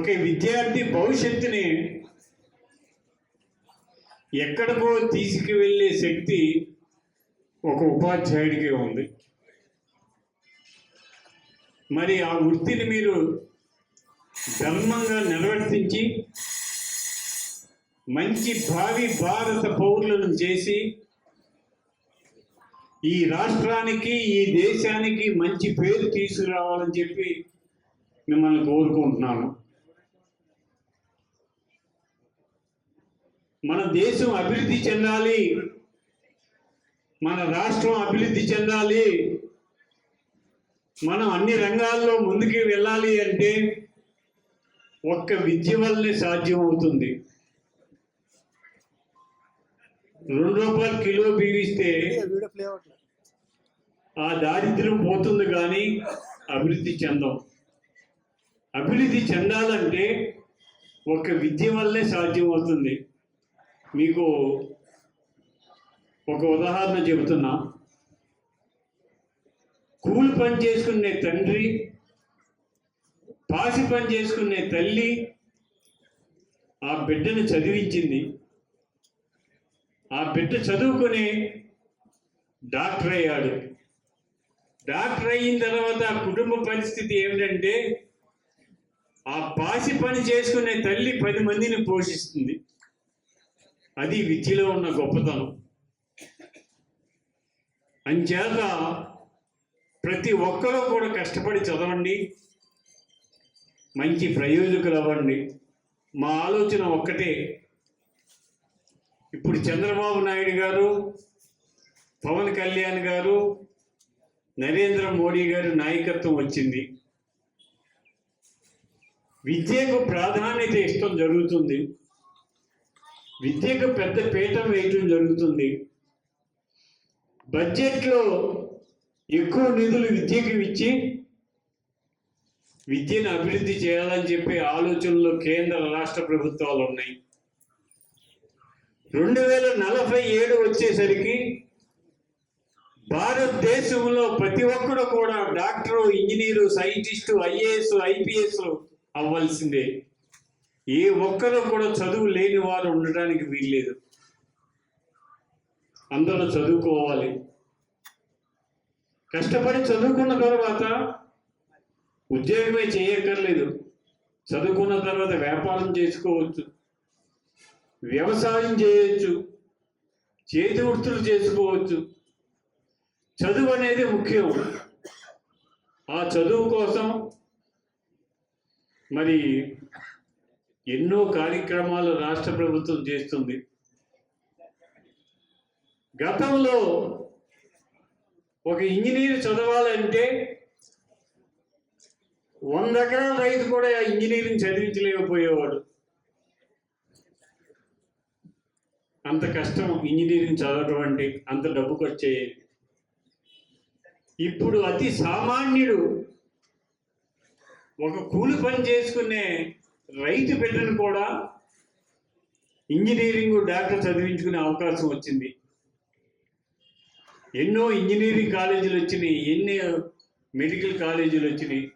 ఒక విద్యార్థి భవిష్యత్తుని ఎక్కడికో తీసుకువెళ్ళే శక్తి ఒక ఉపాధ్యాయుడికి ఉంది. మరి ఆ వృత్తిని మీరు ధర్మంగా నిర్వర్తించి మంచి భావి భారత పౌరులను చేసి ఈ రాష్ట్రానికి ఈ దేశానికి మంచి పేరు తీసుకురావాలని చెప్పి మిమ్మల్ని కోరుకుంటున్నాను. మన దేశం అభివృద్ధి చెందాలి. మన రాష్ట్రం అభివృద్ధి చెందాలి. మనం అన్ని రంగాల్లో ముందుకు వెళ్ళాలి అంటే ఒక్క విద్య వల్లనే సాధ్యం అవుతుంది రెండు రూపాయలు కిలో బీవిస్తే ఆ దారిద్ర్యం పోతుంది కానీ అభివృద్ధి చెందాం. అభివృద్ధి చెందాలంటే ఒక విద్య వల్లే సాధ్యం అవుతుంది మీకు ఒక ఉదాహరణ చెబుతున్నా. కూలి పని చేసుకునే తండ్రి పాసి పని చేసుకునే తల్లి ఆ బిడ్డను చదివించింది. ఆ బిడ్డ చదువుకొని డాక్టర్ అయ్యాడు. డాక్టర్ అయిన తర్వాత ఆ కుటుంబ పరిస్థితి ఏమిటంటే ఆ పాసి పని చేసుకునే తల్లి పది మందిని పోషిస్తుంది. అది విద్యలో ఉన్న గొప్పతనం. అంచేత ప్రతి ఒక్కరూ కూడా కష్టపడి చదవండి మంచి ప్రయోజకులు అవ్వండి. మా ఆలోచన ఒక్కటే. ఇప్పుడు చంద్రబాబు నాయుడు గారు పవన్ కళ్యాణ్ గారు నరేంద్ర మోడీ గారి నాయకత్వం వచ్చింది. విద్యకు ప్రాధాన్యత ఇష్టం జరుగుతుంది. విద్యకు పెద్ద పీఠం వేయటం జరుగుతుంది. బడ్జెట్లో ఎక్కువ నిధులు విద్యకు ఇచ్చి విద్యను అభివృద్ధి చేయాలని చెప్పే ఆలోచనలో కేంద్ర రాష్ట్ర ప్రభుత్వాలు ఉన్నాయి. రెండు వేల నలభై ఏడు వచ్చేసరికి భారతదేశంలో ప్రతి ఒక్కడు కూడా doctor engineer scientist IAS IPS అవ్వాల్సిందే. ఏ ఒక్కరూ కూడా చదువు లేని వారు ఉండడానికి వీల్లేదు. అందరూ చదువుకోవాలి. కష్టపడి చదువుకున్న తర్వాత ఉద్యోగమే చేయక్కర్లేదు. చదువుకున్న తర్వాత వ్యాపారం చేసుకోవచ్చు. వ్యవసాయం చేయొచ్చు. చేతి వృత్తులు చేసుకోవచ్చు. చదువు అనేది ముఖ్యం. ఆ చదువు కోసం మరి ఎన్నో కార్యక్రమాలు రాష్ట్ర ప్రభుత్వం చేస్తుంది. గతంలో ఒక ఇంజనీర్ చదవాలంటే వంద ఎకరాల రైతు కూడా ఆ ఇంజనీరింగ్ చదివించలేకపోయేవాడు. అంత కష్టం ఇంజనీరింగ్ చదవడం అంటే అంత డబ్బు ఖర్చు ఇప్పుడు అతి సామాన్యుడు ఒక కూలి పని చేసుకునే రైతు బిడ్డను కూడా ఇంజనీరింగ్ డాక్టర్ చదివించుకునే అవకాశం వచ్చింది. ఎన్నో ఇంజనీరింగ్ కాలేజీలు వచ్చినాయి ఎన్ని మెడికల్ కాలేజీలు వచ్చినాయి.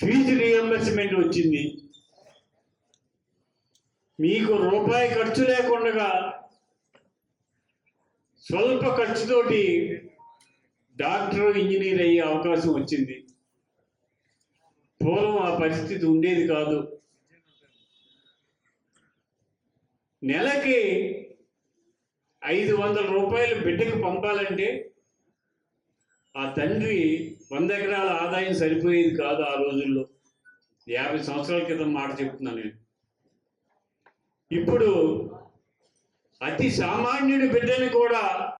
ఫీజు రియంబర్స్మెంట్ వచ్చింది. మీకు రూపాయి ఖర్చు లేకుండా స్వల్ప ఖర్చుతోటి డాక్టర్ ఇంజనీర్ అయ్యే అవకాశం వచ్చింది. పూర్వం ఆ పరిస్థితి ఉండేది కాదు. నెలకి ఐదు వందల రూపాయలు బిడ్డకు పంపాలంటే ఆ తండ్రి వంద ఎకరాల ఆదాయం సరిపోయేది కాదు ఆ రోజుల్లో. యాభై సంవత్సరాల క్రితం మాట చెప్తున్నా నేను. ఇప్పుడు అతి సామాన్యుడి బిడ్డని కూడా